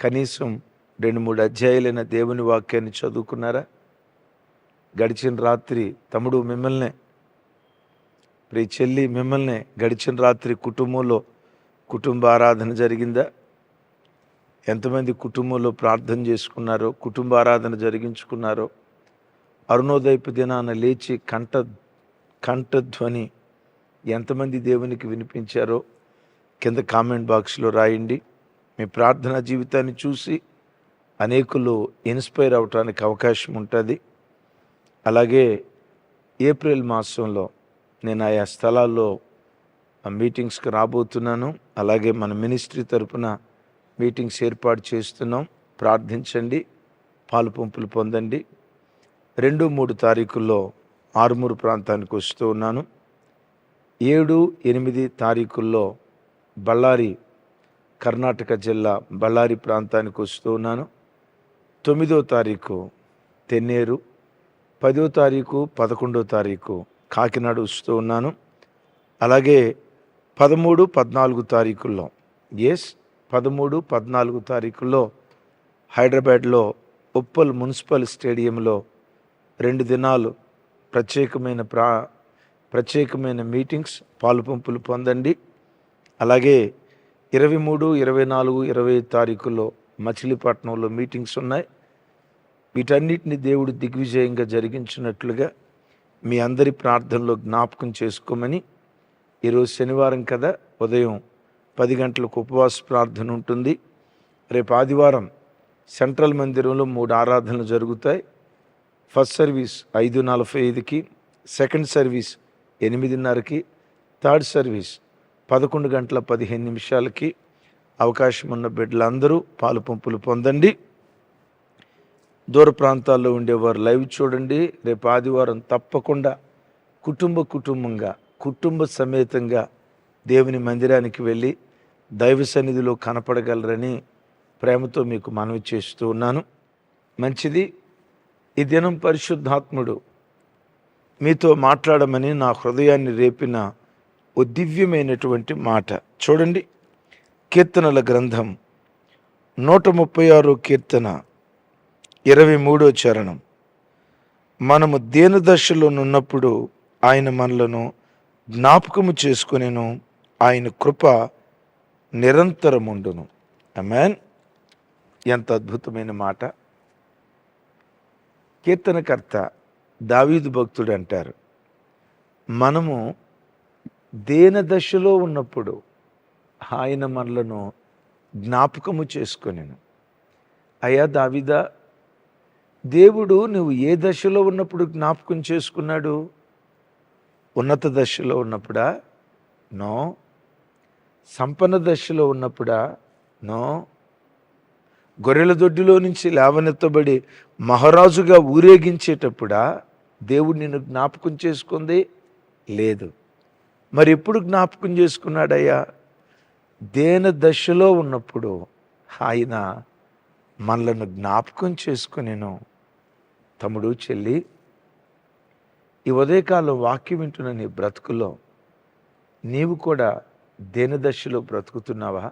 కనీసం రెండు మూడు అధ్యాయులైన దేవుని వాక్యాన్ని చదువుకున్నారా? గడిచిన రాత్రి తమ్ముడు మిమ్మల్నే ప్రియ చెల్లి మిమ్మల్నే గడిచిన రాత్రి కుటుంబంలో కుటుంబ ఆరాధన జరిగిందా? ఎంతమంది కుటుంబంలో ప్రార్థన చేసుకున్నారో కుటుంబ ఆరాధన జరిగించుకున్నారో? అరుణోదయపు దినాన లేచి కంఠ కంఠధ్వని ఎంతమంది దేవునికి వినిపించారో కింద కామెంట్ బాక్స్లో రాయండి. మీ ప్రార్థనా జీవితాన్ని చూసి అనేకులు ఇన్స్పైర్ అవటానికి అవకాశం ఉంటుంది. అలాగే ఏప్రిల్ మాసంలో నేను ఆయా స్థలాల్లో మీటింగ్స్కి రాబోతున్నాను. అలాగే మన మినిస్ట్రీ తరపున మీటింగ్స్ ఏర్పాటు చేస్తున్నాం. ప్రార్థించండి పాలు పంపులు పొందండి. రెండు మూడు తారీఖుల్లో ఆరుమూరు ప్రాంతానికి వస్తూ ఉన్నాను. ఏడు ఎనిమిది తారీఖుల్లో బళ్ళారి కర్ణాటక జిల్లా బళ్ళారి ప్రాంతానికి వస్తూ ఉన్నాను. తొమ్మిదో తారీఖు తెన్నేరు పదో తారీఖు పదకొండో తారీఖు కాకినాడ వస్తూ ఉన్నాను. అలాగే పదమూడు పద్నాలుగు తారీఖుల్లో ఎస్ పదమూడు పద్నాలుగు తారీఖుల్లో హైదరాబాద్లో ఉప్పల్ మున్సిపల్ స్టేడియంలో రెండు దినాలు ప్రత్యేకమైన ప్రా ప్రత్యేకమైన మీటింగ్స్ పాలుపంపులు పొందండి. అలాగే ఇరవై మూడు ఇరవై నాలుగు ఇరవై తారీఖుల్లో మచిలీపట్నంలో మీటింగ్స్ ఉన్నాయి. వీటన్నిటిని దేవుడు దిగ్విజయంగా జరిగించినట్లుగా మీ అందరి ప్రార్థనలో జ్ఞాపకం చేసుకోమని ఈరోజు శనివారం కదా ఉదయం పది గంటలకు ఉపవాస ప్రార్థన ఉంటుంది. రేపు ఆదివారం సెంట్రల్ మందిరంలో మూడు ఆరాధనలు జరుగుతాయి. ఫస్ట్ సర్వీస్ ఐదు నలభై ఐదుకి సెకండ్ సర్వీస్ ఎనిమిదిన్నరకి థర్డ్ సర్వీస్ పదకొండు గంటల పదిహేను నిమిషాలకి అవకాశం ఉన్న బిడ్డలందరూ పాలు పంపులు పొందండి. దూర ప్రాంతాల్లో ఉండేవారు లైవ్ చూడండి. రేపు ఆదివారం తప్పకుండా కుటుంబ కుటుంబంగా కుటుంబ సమేతంగా దేవుని మందిరానికి వెళ్ళి దైవ సన్నిధిలో కనపడగలరని ప్రేమతో మీకు మనవి చేస్తూ ఉన్నాను. మంచిది. ఈ దినం పరిశుద్ధాత్ముడు మీతో మాట్లాడమని నా హృదయాన్ని రేపిన ఓ దివ్యమైనటువంటి మాట. చూడండి కీర్తనల గ్రంథం నూట ముప్పై ఆరో కీర్తన ఇరవై మూడో చరణం. మనము దేని దశలో ఆయన మనలను జ్ఞాపకము చేసుకునేను ఆయన కృప నిరంతరముండును. అమెన్ ఎంత అద్భుతమైన మాట. కీర్తనకర్త దావీదు భక్తుడు అంటారు మనము దేన దశలో ఉన్నప్పుడు ఆయన మనలను జ్ఞాపకము చేసుకొనిను. అయ్యా దావిదా దేవుడు నువ్వు ఏ దశలో ఉన్నప్పుడు జ్ఞాపకం చేసుకున్నాడు? ఉన్నత దశలో ఉన్నప్పుడా? నో. సంపన్న దశలో ఉన్నప్పుడా? నో. గొర్రెల దొడ్డిలో నుంచి లేవనెత్తబడి మహారాజుగా ఊరేగించేటప్పుడా దేవుడు నిన్ను జ్ఞాపకం చేసుకుంది? లేదు. మరి ఎప్పుడు జ్ఞాపకం చేసుకున్నాడయ్యా? దేన దశలో ఉన్నప్పుడు ఆయన మనలను జ్ఞాపకం చేసుకునేను. తమ్ముడు చెల్లి ఈ ఉదయకాలం వాక్యం వింటున్న నీ బ్రతుకులో నీవు కూడా దేన దశలో బ్రతుకుతున్నావా?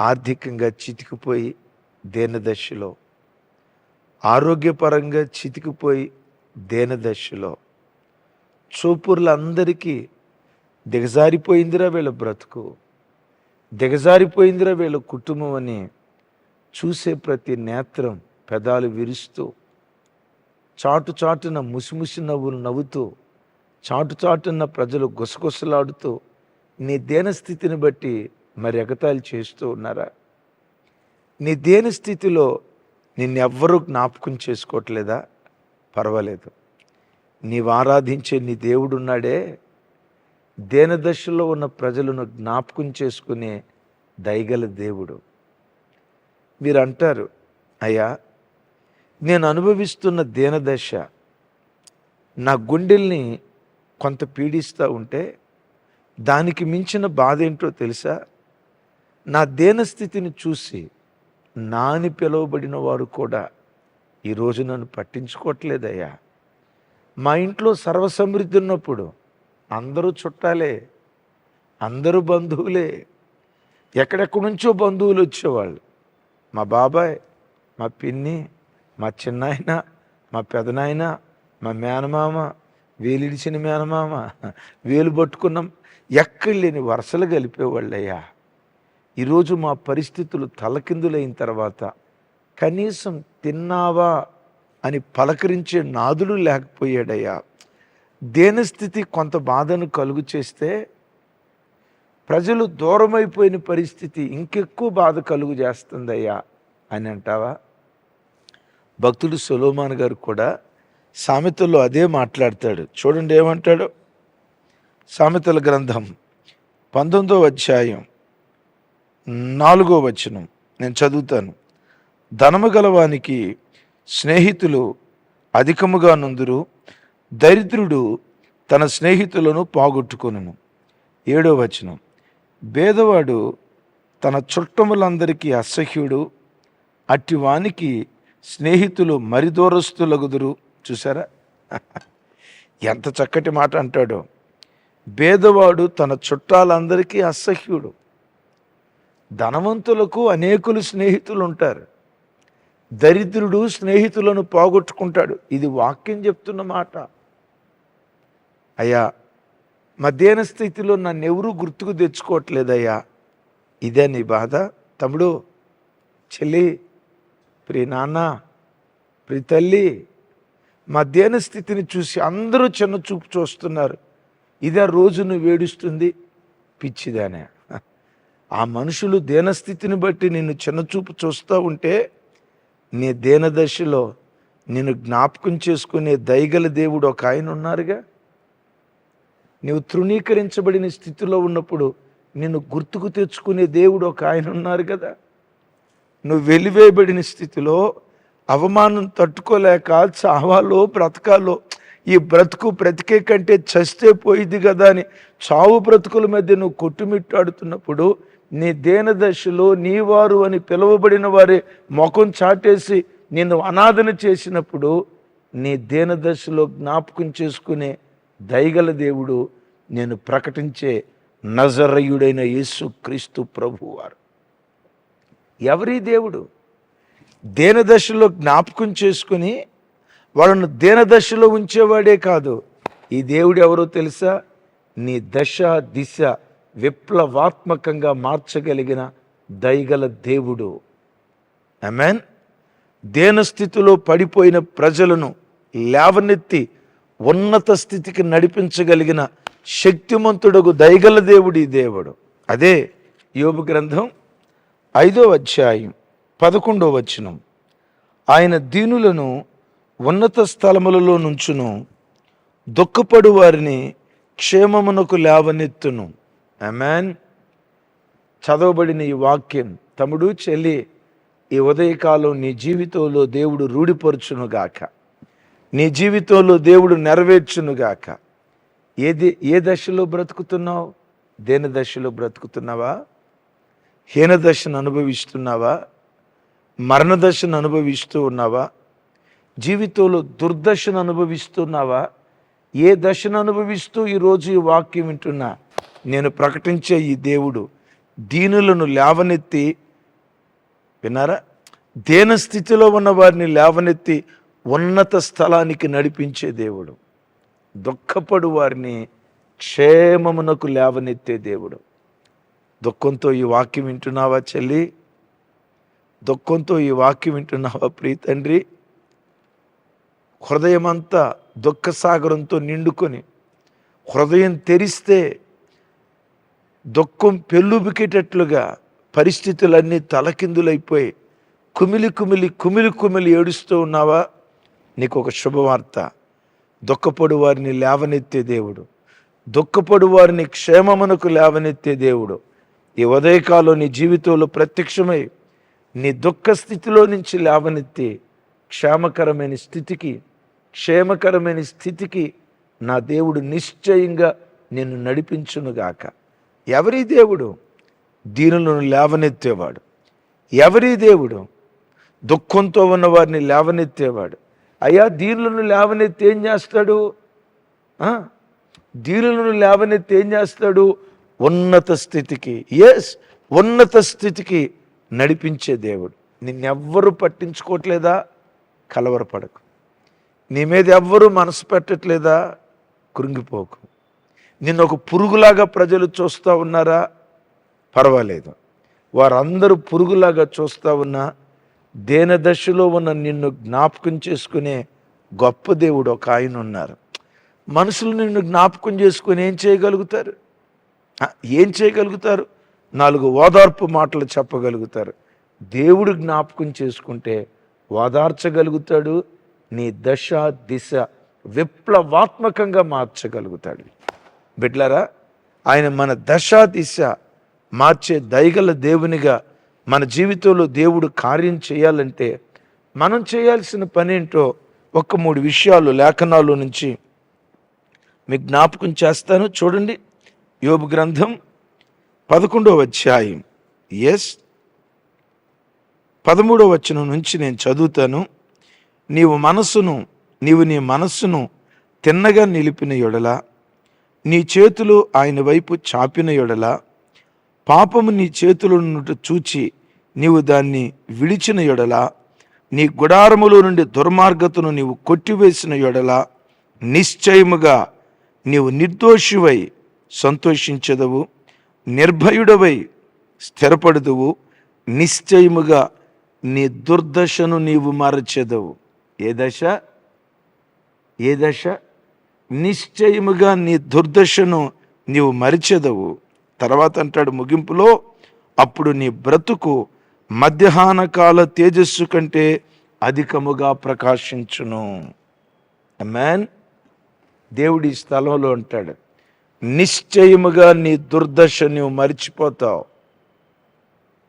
ఆర్థికంగా చితికిపోయి దేన దశలో ఆరోగ్యపరంగా చితికిపోయి దేన దశలో చూపుర్లందరికీ దిగజారిపోయిందిరా వీళ్ళ బ్రతుకు. దిగజారిపోయిందిరా వీళ్ళ కుటుంబం అని చూసే ప్రతి నేత్రం పెదాలు విరుస్తూ చాటు చాటున ముసిముసి నవ్వులు నవ్వుతూ చాటు చాటున ప్రజలు గుసగుసలాడుతూ నీ దేన స్థితిని బట్టి మరి ఎగతాళి చేస్తూ ఉన్నారా? నీ దేని స్థితిలో నిన్నెవ్వరూ జ్ఞాపకం చేసుకోవట్లేదా? పర్వాలేదు. నీవు ఆరాధించే నీ దేవుడున్నాడే. దేనదశలో ఉన్న ప్రజలను జ్ఞాపకం చేసుకునే దయగల దేవుడు. మీరు అంటారు అయ్యా నేను అనుభవిస్తున్న దీనదశ నా గుండెల్ని కొంత పీడిస్తూ ఉంటే దానికి మించిన బాధ ఏంటో తెలుసా? నా దేనస్థితిని చూసి నాని పిలువబడిన వారు కూడా ఈరోజు నన్ను పట్టించుకోవట్లేదయ్యా. మా ఇంట్లో సర్వసమృద్ధి ఉన్నప్పుడు అందరూ చుట్టాలే అందరూ బంధువులే. ఎక్కడెక్కడి నుంచో బంధువులు వచ్చేవాళ్ళు. మా బాబాయ్ మా పిన్ని మా చిన్నాయన మా పెదనాయన మా మేనమామ వేలిడిచిన మేనమామ వేలు పట్టుకున్నాం ఎక్కడ లేని వరుసలు కలిపేవాళ్ళయ్యా. ఈరోజు మా పరిస్థితులు తలకిందులైన తర్వాత కనీసం తిన్నావా అని పలకరించే నాదులు లేకపోయాడయ్యా. దేనస్థితి కొంత బాధను కలుగు చేస్తే ప్రజలు దూరమైపోయిన పరిస్థితి ఇంకెక్కువ బాధ కలుగు చేస్తుందయ్యా అని అంటావా? భక్తుడు సులోమాన్ గారు కూడా సామెతల్లో అదే మాట్లాడతాడు. చూడండి ఏమంటాడు? సామెతల గ్రంథం పంతొమ్మిదో అధ్యాయం నాలుగో వచనం. నేను చదువుతాను. ధనము గలవానికి స్నేహితులు అధికముగా నుందురు దరిద్రుడు తన స్నేహితులను పోగొట్టుకొనును. ఏడో వచనం. భేదవాడు తన చుట్టములందరికీ అసహ్యుడు అట్టి వానికి స్నేహితులు మరిదూరస్తులగుదురు. చూసారా ఎంత చక్కటి మాట అంటాడో. భేదవాడు తన చుట్టాలందరికీ అసహ్యుడు. ధనవంతులకు అనేకులు స్నేహితులు ఉంటారు దరిద్రుడు స్నేహితులను పోగొట్టుకుంటాడు. ఇది వాక్యం చెప్తున్న మాట. అయ్యా మధ్యాహ్న స్థితిలో నన్ను ఎవరూ గుర్తుకు తెచ్చుకోవట్లేదయ్యా. ఇదే నీ బాధ? తమ్ముడు చెల్లి ప్రియ నాన్న ప్రియ తల్లి మధ్యాహ్న స్థితిని చూసి అందరూ చిన్న చూపు చూస్తున్నారు. ఇదే రోజును వేడుస్తుంది పిచ్చిదానే. ఆ మనుషులు దేనస్థితిని బట్టి నిన్ను చిన్నచూపు చూస్తూ ఉంటే నీ దేనదశలో నిన్ను జ్ఞాపకం చేసుకునే దయగల దేవుడు ఒక ఆయన ఉన్నారుగా? నీవు తృణీకరించబడిన స్థితిలో ఉన్నప్పుడు నిన్ను గుర్తుకు తెచ్చుకునే దేవుడు ఒక ఆయన ఉన్నారు కదా? నువ్వు వెలివేయబడిన స్థితిలో అవమానం తట్టుకోలేక చావాలో బ్రతకాలో ఈ బ్రతుకు బ్రతికే కంటే చస్తే పోయిద్ది కదా అని చావు బ్రతుకుల మధ్య నువ్వు కొట్టుమిట్టాడుతున్నప్పుడు నీ దేనదశలో నీవారు నీ వారు అని పిలువబడిన వారి ముఖం చాటేసి నిన్ను అనాథన చేసినప్పుడు నీ దేనదశలో జ్ఞాపకం చేసుకునే దయగల దేవుడు నేను ప్రకటించే నజరయుడైన యేసు క్రీస్తు ప్రభువారు ఎవరి దేవుడు దేనదశలో జ్ఞాపకం చేసుకుని వాళ్ళను దేనదశలో ఉంచేవాడే కాదు. ఈ దేవుడు ఎవరో తెలుసా? నీ దశ దిశ విప్లవాత్మకంగా మార్చగలిగిన దయగల దేవుడు. అమెన్ దేనస్థితిలో పడిపోయిన ప్రజలను లేవనెత్తి ఉన్నత స్థితికి నడిపించగలిగిన శక్తిమంతుడకు దయగల దేవుడి దేవుడు. అదే యోగు గ్రంథం ఐదో అధ్యాయం పదకొండో వచనం. ఆయన దీనులను ఉన్నత స్థలములలో నుంచును దుఃఖపడు వారిని క్షేమమునకు లేవనెత్తును. అమెన్ చదవబడిన ఈ వాక్యం తమ్ముడు చెల్లి ఈ ఉదయకాలం నీ జీవితంలో దేవుడు రూఢిపరుచునుగాక నీ జీవితంలో దేవుడు నెరవేర్చునుగాక ఏది ఏ దశలో బ్రతుకుతున్నావు? దేని దశలో బ్రతుకుతున్నావా? హీన దశను అనుభవిస్తున్నావా? మరణ దశను అనుభవిస్తూ ఉన్నావా? జీవితంలో దుర్దశను అనుభవిస్తున్నావా? ఏ దశను అనుభవిస్తూ ఈరోజు ఈ వాక్యం వింటున్నా? నేను ప్రకటించే ఈ దేవుడు దీనులను లేవనెత్తి విన్నారా? దేన స్థితిలో ఉన్న వారిని లేవనెత్తి ఉన్నత స్థలానికి నడిపించే దేవుడు. దుఃఖపడు వారిని క్షేమమునకు లేవనెత్తే దేవుడు. దుఃఖంతో ఈ వాక్యం వింటున్నావా చెల్లి? దుఃఖంతో ఈ వాక్యం వింటున్నావా ప్రీ తండ్రి? హృదయమంతా దుఃఖసాగరంతో నిండుకొని హృదయం తెరిస్తే దుఃఖం పెళ్ళుబికేటట్లుగా పరిస్థితులన్నీ తలకిందులైపోయి కుమిలి కుమిలి కుమిలి కుమిలి ఏడుస్తూ ఉన్నావా? నీకు ఒక శుభవార్త. దుఃఖపడు వారిని లేవనెత్తే దేవుడు. దుఃఖపడు వారిని క్షేమమునకు లేవనెత్తే దేవుడు. ఈ ఉదయకాలం నీ జీవితంలో ప్రత్యక్షమై నీ దుఃఖ స్థితిలో నుంచి లేవనెత్తి క్షేమకరమైన స్థితికి క్షేమకరమైన స్థితికి నా దేవుడు నిశ్చయంగా నిన్ను నడిపించునుగాక. ఎవరి దేవుడు? దీనులను లేవనెత్తేవాడు. ఎవరి దేవుడు? దుఃఖంతో ఉన్న వారిని లేవనెత్తేవాడు. అయ్యా దీనులను లేవనెత్తి ఏం చేస్తాడు? దీనులను లేవనెత్తి ఏం చేస్తాడు? ఉన్నత స్థితికి. ఎస్ ఉన్నత స్థితికి నడిపించే దేవుడు. నిన్నెవ్వరూ పట్టించుకోవట్లేదా? కలవరపడకు. నీ మీద ఎవ్వరూ మనసు పెట్టట్లేదా? కృంగిపోకు. నిన్ను ఒక పురుగులాగా ప్రజలు చూస్తూ ఉన్నారా? పర్వాలేదు. వారందరూ పురుగులాగా చూస్తూ ఉన్నా దేన దశలో ఉన్న నిన్ను జ్ఞాపకం చేసుకునే గొప్ప దేవుడు ఒక ఆయన ఉన్నారు. మనుషులు నిన్ను జ్ఞాపకం చేసుకుని ఏం చేయగలుగుతారు? ఏం చేయగలుగుతారు? నాలుగు ఓదార్పు మాటలు చెప్పగలుగుతారు. దేవుడు జ్ఞాపకం చేసుకుంటే ఓదార్చగలుగుతాడు నీ దశ దిశ విప్లవాత్మకంగా మార్చగలుగుతాడు. బిడ్లరా ఆయన మన దశ దిశ మార్చే దయగల దేవునిగా మన జీవితంలో దేవుడు కార్యం చేయాలంటే మనం చేయాల్సిన పనేంటో ఒక మూడు విషయాలు లేఖనాలు నుంచి మీకు జ్ఞాపకం చేస్తాను. చూడండి యోబు గ్రంథం పదకొండవ అధ్యాయం. ఎస్ పదమూడవ వచనం నుంచి నేను చదువుతాను. నీవు మనస్సును నీవు నీ మనస్సును తిన్నగా నిలిపిన యొడల నీ చేతులు ఆయన వైపు చాపిన యొడల పాపము నీ చేతులను చూచి నీవు దాన్ని విడిచిన యొడల నీ గుడారములో నుండి దుర్మార్గతను నీవు కొట్టివేసిన యొడల నిశ్చయముగా నీవు నిర్దోషివై సంతోషించదవు నిర్భయుడవై స్థిరపడదువు నిశ్చయముగా నీ దుర్దశను నీవు మరచెదవు. ఏ దశ? ఏ దశ? నిశ్చయముగా నీ దుర్దశను నీవు మరిచెదవు. తర్వాత అంటాడు ముగింపులో అప్పుడు నీ బ్రతుకు మధ్యాహ్న కాల తేజస్సు కంటే అధికముగా ప్రకాశించును. మ్యాన్ దేవుడి స్థలంలో ఉంటాడు నిశ్చయముగా నీ దుర్దశ నువ్వు మరిచిపోతావు.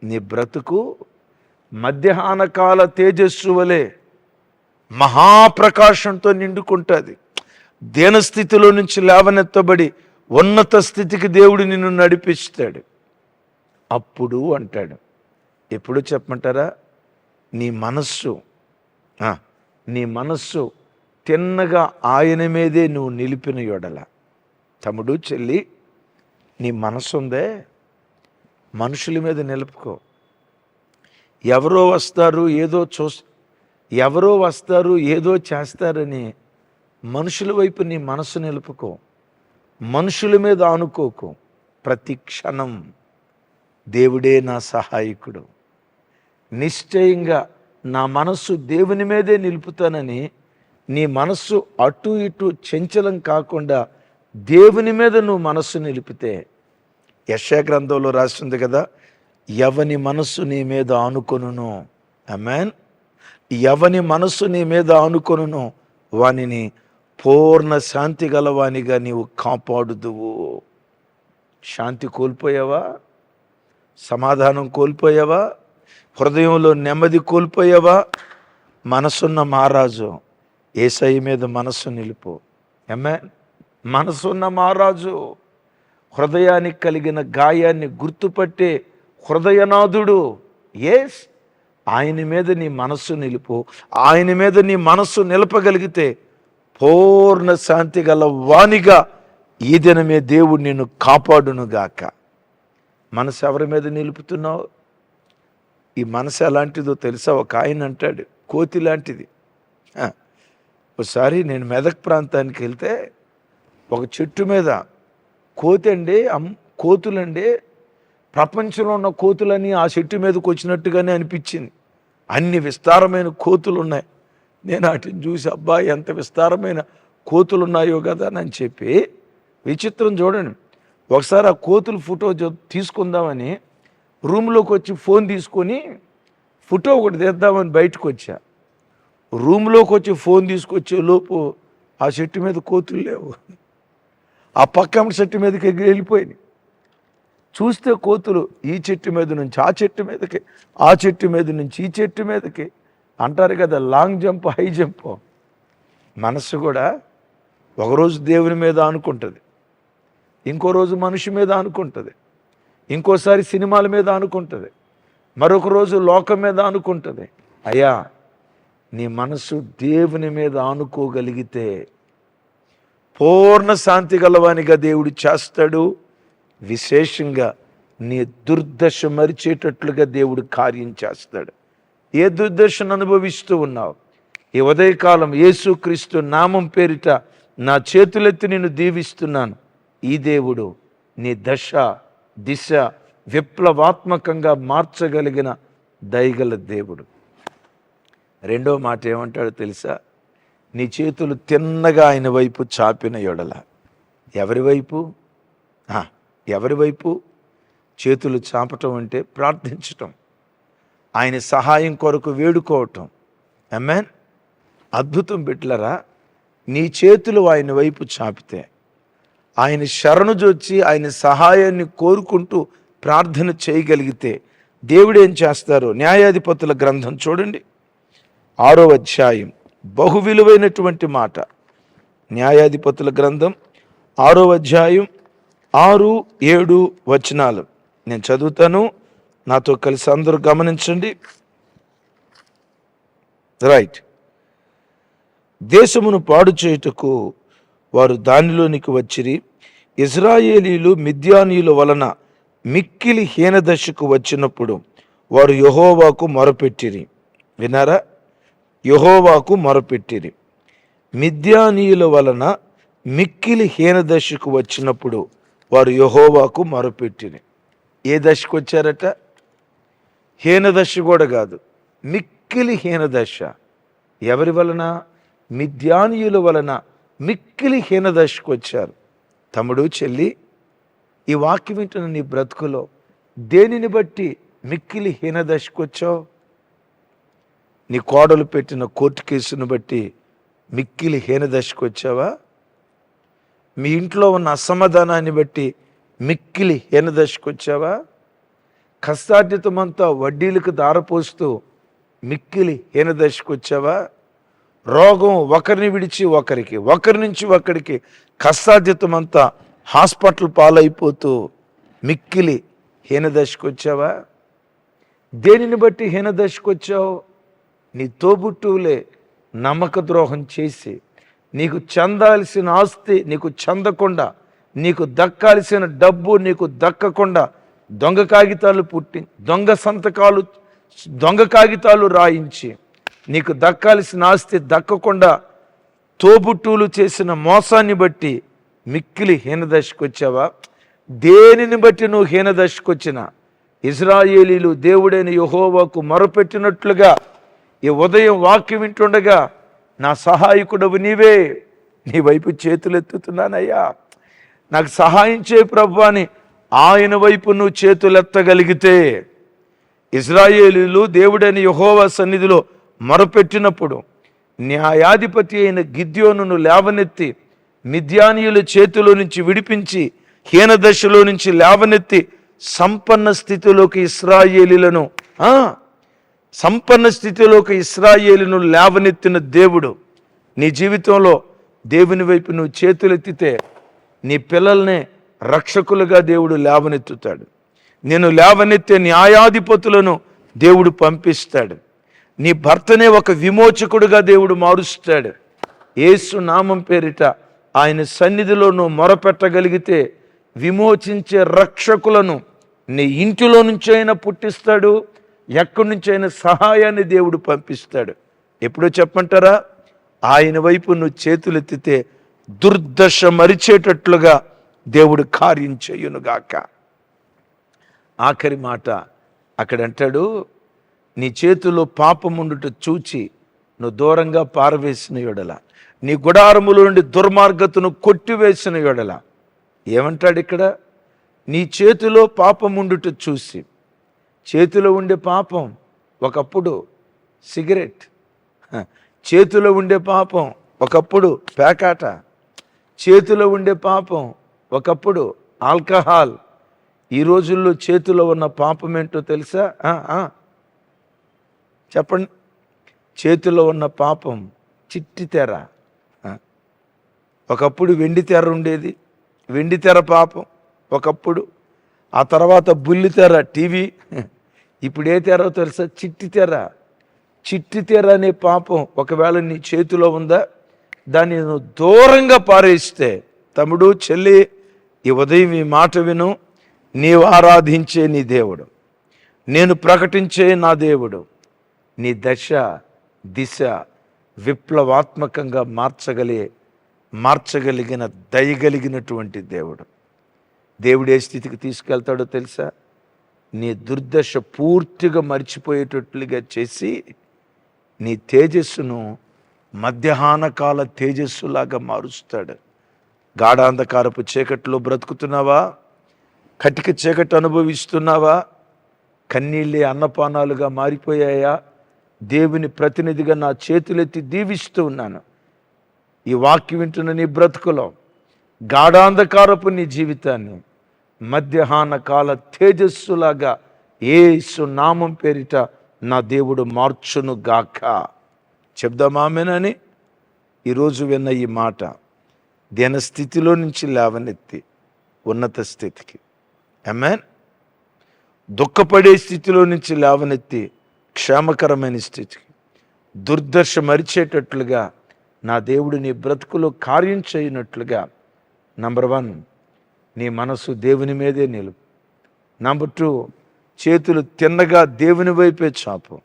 నీ బ్రతుకు మధ్యాహ్న కాల తేజస్సు వలె మహాప్రకాశంతో నిండుకుంటుంది. దీనస్థితిలో నుంచి లేవనెత్తబడి ఉన్నత స్థితికి దేవుడు నిన్ను నడిపిస్తాడు. అప్పుడు అంటాడు. ఎప్పుడు చెప్పమంటారా? నీ మనస్సు నీ మనస్సు తిన్నగా ఆయన మీదే నువ్వు నిలిపిన యొడల. తమ్ముడు చెల్లి నీ మనస్సు ఉందే మనుషుల మీద నిలుపుకో. ఎవరో వస్తారు ఏదో చూ ఎవరో వస్తారు ఏదో చేస్తారని మనుషుల వైపు నీ మనసు నిలుపుకో. మనుషుల మీద ఆనుకోకు. ప్రతి క్షణం దేవుడే నా సహాయకుడు. నిశ్చయంగా నా మనస్సు దేవుని మీదే నిలుపుతానని నీ మనస్సు అటు ఇటు చంచలం కాకుండా దేవుని మీద నువ్వు మనస్సు నిలిపితే. యశా గ్రంథంలో రాసింది కదా ఎవని మనస్సు నీ మీద ఆనుకొనును. అమెన్ ఎవని మనస్సు నీ మీద ఆనుకొనును. వానిని పూర్ణ శాంతి గలవానిగా నీవు కాపాడుదువు. శాంతి కోల్పోయావా? సమాధానం కోల్పోయావా? హృదయంలో నెమ్మది కోల్పోయావా? మనసున్న మహారాజు ఏసై మీద మనస్సు నిలుపు. ఎమ్మె మనసున్న మహారాజు హృదయానికి కలిగిన గాయాన్ని గుర్తుపట్టే హృదయనాథుడు. ఎస్ ఆయన మీద నీ మనస్సు నిలుపు. ఆయన మీద నీ మనస్సు నిలపగలిగితే పూర్ణ శాంతి గల వాణిగా ఈ దినమే దేవుడు నిన్ను కాపాడునుగాక. మనసు ఎవరి మీద నిలుపుతున్నావు? ఈ మనసు ఎలాంటిదో తెలుసా? ఒక ఆయన అంటాడు కోతి లాంటిది. ఒకసారి నేను మెదక్ ప్రాంతానికి వెళ్తే ఒక చెట్టు మీద కోతి అండి అమ్ కోతులండి ప్రపంచంలో ఉన్న కోతులని ఆ చెట్టు మీదకి వచ్చినట్టుగానే అనిపించింది. అన్ని విస్తారమైన కోతులు ఉన్నాయి నేను వాటిని చూసి అబ్బా ఎంత విస్తారమైన కోతులు ఉన్నాయో కదా అని చెప్పి విచిత్రం చూడండి. ఒకసారి ఆ కోతుల ఫోటో తీసుకుందామని రూమ్లోకి వచ్చి ఫోన్ తీసుకొని ఫోటో ఒకటి తీద్దామని బయటకు వచ్చా. రూమ్లోకి వచ్చి ఫోన్ తీసుకొచ్చే లోపు ఆ చెట్టు మీద కోతులు లేవు. ఆ పక్క చెట్టు మీదకి ఎగిరి వెళ్ళిపోయింది చూస్తే కోతులు ఈ చెట్టు మీద నుంచి ఆ చెట్టు మీదకి ఆ చెట్టు మీద నుంచి ఈ చెట్టు మీదకి అంటారు కదా లాంగ్ జంప్ హై జంప్ మనసు కూడా ఒకరోజు దేవుని మీద అనుకుంటుంది ఇంకో రోజు మనిషి మీద అనుకుంటుంది ఇంకోసారి సినిమాల మీద అనుకుంటుంది మరొక రోజు లోకం మీద అనుకుంటుంది. అయ్యా నీ మనసు దేవుని మీద ఆనుకోగలిగితే పూర్ణ శాంతి గలవానిగా దేవుడు చేస్తాడు. విశేషంగా నీ దుర్దశ మరిచేటట్లుగా దేవుడు కార్యం చేస్తాడు. ఏ దుర్దర్శను అనుభవిస్తూ ఉన్నావు? ఈ ఉదయకాలం యేసుక్రీస్తు నామం పేరిట నా చేతులెత్తి నేను దీవిస్తున్నాను. ఈ దేవుడు నీ దశ దిశ విప్లవాత్మకంగా మార్చగలిగిన దయగల దేవుడు. రెండో మాట ఏమంటాడో తెలుసా? నీ చేతులు తిన్నగా ఆయన వైపు చాపిన ఎడల. ఎవరి వైపు? ఎవరి వైపు? చేతులు చాపటం అంటే ప్రార్థించటం. ఆయన సహాయం కొరకు వేడుకోవటం. అమ్మాన్ అద్భుతం బిడ్లరా నీ చేతులు ఆయన వైపు చాపితే ఆయన శరణు జొచ్చి ఆయన సహాయాన్ని కోరుకుంటూ ప్రార్థన చేయగలిగితే దేవుడు ఏం చేస్తారు న్యాయాధిపతుల గ్రంథం చూడండి. ఆరో అధ్యాయం బహు విలువైనటువంటి మాట. న్యాయాధిపతుల గ్రంథం ఆరో అధ్యాయం ఆరు ఏడు వచనాలు. నేను చదువుతాను. నాతో కలిసి అందరూ గమనించండి. రైట్ దేశమును పాడు చేయుటకు వారు దానిలోనికి వచ్చిరి. ఇజ్రాయేలీలు మిద్యానీయుల వలన మిక్కిలి హీనదశకు వచ్చినప్పుడు వారు యహోవాకు మొరపెట్టిరి. వినారా యహోవాకు మొరపెట్టిరి. మిద్యానీయుల వలన మిక్కిలి హీనదశకు వచ్చినప్పుడు వారు యహోవాకు మొరపెట్టిరి. ఏ దశకు వచ్చారట? హీనదశ కూడా కాదు. మిక్కిలి హీనదశ. ఎవరి వలన? మిద్యానీయుల వలన మిక్కిలి హీనదశకు వచ్చారు. తమ్ముడు చెల్లి ఈ వాక్యం వింటున్న నీ బ్రతుకులో దేనిని బట్టి మిక్కిలి హీనదశకు వచ్చావు? నీ కోడలు పెట్టిన కోర్టు కేసును బట్టి మిక్కిలి హీనదశకు వచ్చావా? మీ ఇంట్లో ఉన్న అసమాధానాన్ని బట్టి మిక్కిలి హీనదశకు వచ్చావా? కష్టార్జితమంతా వడ్డీలకు దారపోస్తూ మిక్కిలి హీనదశకు వచ్చావా? రోగం ఒకరిని విడిచి ఒకరికి ఒకరి నుంచి ఒకరికి కష్టార్జితమంతా హాస్పిటల్ పాలైపోతూ మిక్కిలి హీనదశకు వచ్చావా? దేనిని బట్టి హీనదశకు వచ్చావు? నీ తోబుట్టువులే నమ్మక ద్రోహం చేసి నీకు చెందాల్సిన ఆస్తి నీకు చెందకుండా నీకు దక్కాల్సిన డబ్బు నీకు దక్కకుండా దొంగ కాగితాలు పుట్టి దొంగ సంతకాలు దొంగ కాగితాలు రాయించి నీకు దక్కాల్సిన ఆస్తి దక్కకుండా తోబుట్టులు చేసిన మోసాన్ని బట్టి మిక్కిలి హీనదశకు వచ్చావా దేనిని బట్టి నువ్వు హీనదశకు వచ్చినా ఇజ్రాయేలీలు దేవుడైన యహోవాకు మొరపెట్టినట్లుగా ఈ ఉదయం వాక్యం వింటుండగా నా సహాయకుడవు నీవే నీ వైపు చేతులు ఎత్తుతున్నానయ్యా నాకు సహాయం చేయి ప్రభు అని ఆయన వైపు నువ్వు చేతులెత్తగలిగితే ఇజ్రాయేలీలు దేవుడైన యహోవా సన్నిధిలో మొరపెట్టినప్పుడు న్యాయాధిపతి అయిన గిద్యోనును లేవనెత్తి మిద్యానీయుల చేతిలో నుంచి విడిపించి హీన దశలో నుంచి లేవనెత్తి సంపన్న స్థితిలోకి ఇస్రాయేలీలను సంపన్న స్థితిలోకి ఇస్రాయేలీను లేవనెత్తిన దేవుడు నీ జీవితంలో దేవుని వైపు నువ్వు చేతులెత్తితే నీ పిల్లల్నే రక్షకులుగా దేవుడు లేవనెత్తుతాడు. నేను లేవనెత్తే న్యాయాధిపతులను దేవుడు పంపిస్తాడు. నీ భర్తనే ఒక విమోచకుడుగా దేవుడు మారుస్తాడు. ఏసు నామం పేరిట ఆయన సన్నిధిలో నువ్వు మొరపెట్టగలిగితే విమోచించే రక్షకులను నీ ఇంటిలో నుంచైనా పుట్టిస్తాడు. ఎక్కడి నుంచైనా సహాయాన్ని దేవుడు పంపిస్తాడు. ఎప్పుడో చెప్పంటారా ఆయన వైపు నువ్వు చేతులెత్తితే దుర్దశ మరిచేటట్లుగా దేవుడు కార్యం చేయునుగాక ఆఖరి మాట అక్కడ అంటాడు నీ చేతిలో పాపముండుట చూచి నువ్వు దూరంగా పారవేసిన యొడల. నీ గుడారముల నుండి దుర్మార్గతను కొట్టివేసిన యొడల. ఏమంటాడు ఇక్కడ? నీ చేతిలో పాపముండుట చూసి. చేతిలో ఉండే పాపం ఒకప్పుడు సిగరెట్. చేతిలో ఉండే పాపం ఒకప్పుడు పేకాట. చేతిలో ఉండే పాపం ఒకప్పుడు ఆల్కహాల్ ఈ రోజుల్లో చేతిలో ఉన్న పాపం ఏంటో తెలుసా చెప్పండి. చేతిలో ఉన్న పాపం చిట్టి తెర. ఒకప్పుడు వెండి తెర ఉండేది. వెండి తెర పాపం ఒకప్పుడు. ఆ తర్వాత బుల్లి తెర టీవీ. ఇప్పుడు ఏ తెరో తెలుసా? చిట్టి తెర. చిట్టి తెర అనే పాపం ఒకవేళ నీ చేతిలో ఉందా? దాన్ని నువ్వు దూరంగా పారేస్తే తమ్ముడు చెల్లి ఈ ఉదయం ఈ మాట విను నీవు ఆరాధించే నీ దేవుడు. నేను ప్రకటించే నా దేవుడు. నీ దశ దిశ విప్లవాత్మకంగా మార్చగలిగే మార్చగలిగిన దయగలిగినటువంటి దేవుడు. దేవుడు ఏ స్థితికి తీసుకెళ్తాడో తెలుసా? నీ దుర్దశ పూర్తిగా మర్చిపోయేటట్లుగా చేసి నీ తేజస్సును మధ్యాహ్న కాల తేజస్సులాగా మారుస్తాడు. గాఢాంధకారపు చీకట్లో బ్రతుకుతున్నావా? కటిక చీకటి అనుభవిస్తున్నావా? కన్నీళ్ళే అన్నపానాలుగా మారిపోయాయా? దేవుని ప్రతినిధిగా నా చేతులెత్తి దీవిస్తూ ఉన్నాను. ఈ వాక్యం వింటున్న నీ బ్రతుకులో గాఢాంధకారపు నీ జీవితాన్ని మధ్యాహ్న కాల తేజస్సులాగా ఏసు నామం పేరిట నా దేవుడు మార్చును గాక చెప్దామామేనని ఈరోజు విన్న ఈ మాట. దిన స్థితిలో నుంచి లేవనెత్తి ఉన్నత స్థితికి. అమెన్ దుఃఖపడే స్థితిలో నుంచి లేవనెత్తి క్షేమకరమైన స్థితికి. దుర్దర్శ మరిచేటట్లుగా నా దేవుడు నీ బ్రతుకులో కార్యం చేయనట్లుగా. నంబర్ వన్ నీ మనసు దేవుని మీదే నిలుపు. నంబర్ టూ చేతులు తిన్నగా దేవుని వైపే చాపు.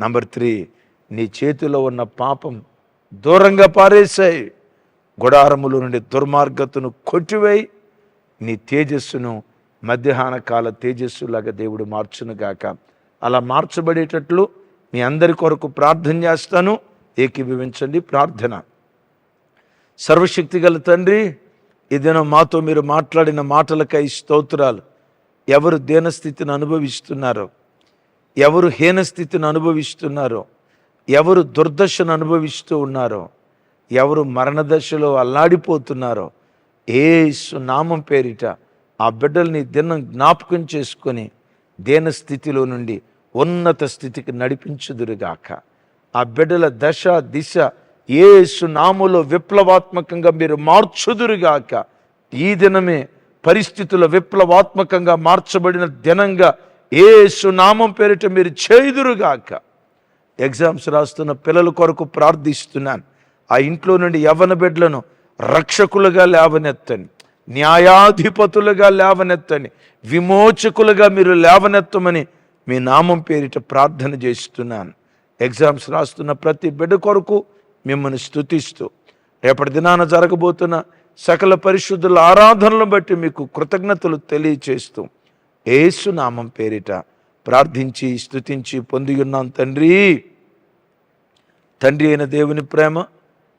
నంబర్ త్రీ నీ చేతిలో ఉన్న పాపం దూరంగా పారేశాయి. గుడారముల నుండి దుర్మార్గతను కొట్టివేయి. నీ తేజస్సును మధ్యాహ్న కాల తేజస్సులాగా దేవుడు మార్చునుగాక అలా మార్చబడేటట్లు మీ అందరి కొరకు ప్రార్థన చేస్తాను. ఏకీభవించండి ప్రార్థన. సర్వశక్తి గల తండ్రి ఇదేనో మాతో మీరు మాట్లాడిన మాటలకై స్తోత్రాలు. ఎవరు దేనస్థితిని అనుభవిస్తున్నారో ఎవరు హీనస్థితిని అనుభవిస్తున్నారో ఎవరు దుర్దశను అనుభవిస్తూ ఉన్నారో ఎవరు మరణదశలో అల్లాడిపోతున్నారో ఏ నామం పేరిట ఆ బిడ్డల్ని దినం జ్ఞాపకం చేసుకొని దేన స్థితిలో నుండి ఉన్నత స్థితికి నడిపించుదురుగాక. ఆ బిడ్డల దశ దిశ ఏ నాములో విప్లవాత్మకంగా మీరు మార్చుదురుగాక. ఈ దినమే పరిస్థితుల విప్లవాత్మకంగా మార్చబడిన దినంగా ఏసు నామం పేరిట మీరు చేయుదురుగాక. ఎగ్జామ్స్ రాస్తున్న పిల్లల కొరకు ప్రార్థిస్తున్నాను. ఆ ఇంట్లో నుండి యవన బిడ్డలను రక్షకులుగా లేవనెత్తని న్యాయాధిపతులుగా లేవనెత్తని విమోచకులుగా మీరు లేవనెత్తమని మీ నామం పేరిట ప్రార్థన చేస్తున్నాను. ఎగ్జామ్స్ రాస్తున్న ప్రతి బిడ్డ కొరకు మిమ్మల్ని స్థుతిస్తూ రేపటి దినాన జరగబోతున్న సకల పరిశుద్ధుల ఆరాధనలను బట్టి మీకు కృతజ్ఞతలు తెలియచేస్తూ ఏసు నామం పేరిట ప్రార్థించి స్థుతించి పొంది ఉన్నాం తండ్రి. తండ్రి అయిన దేవుని ప్రేమ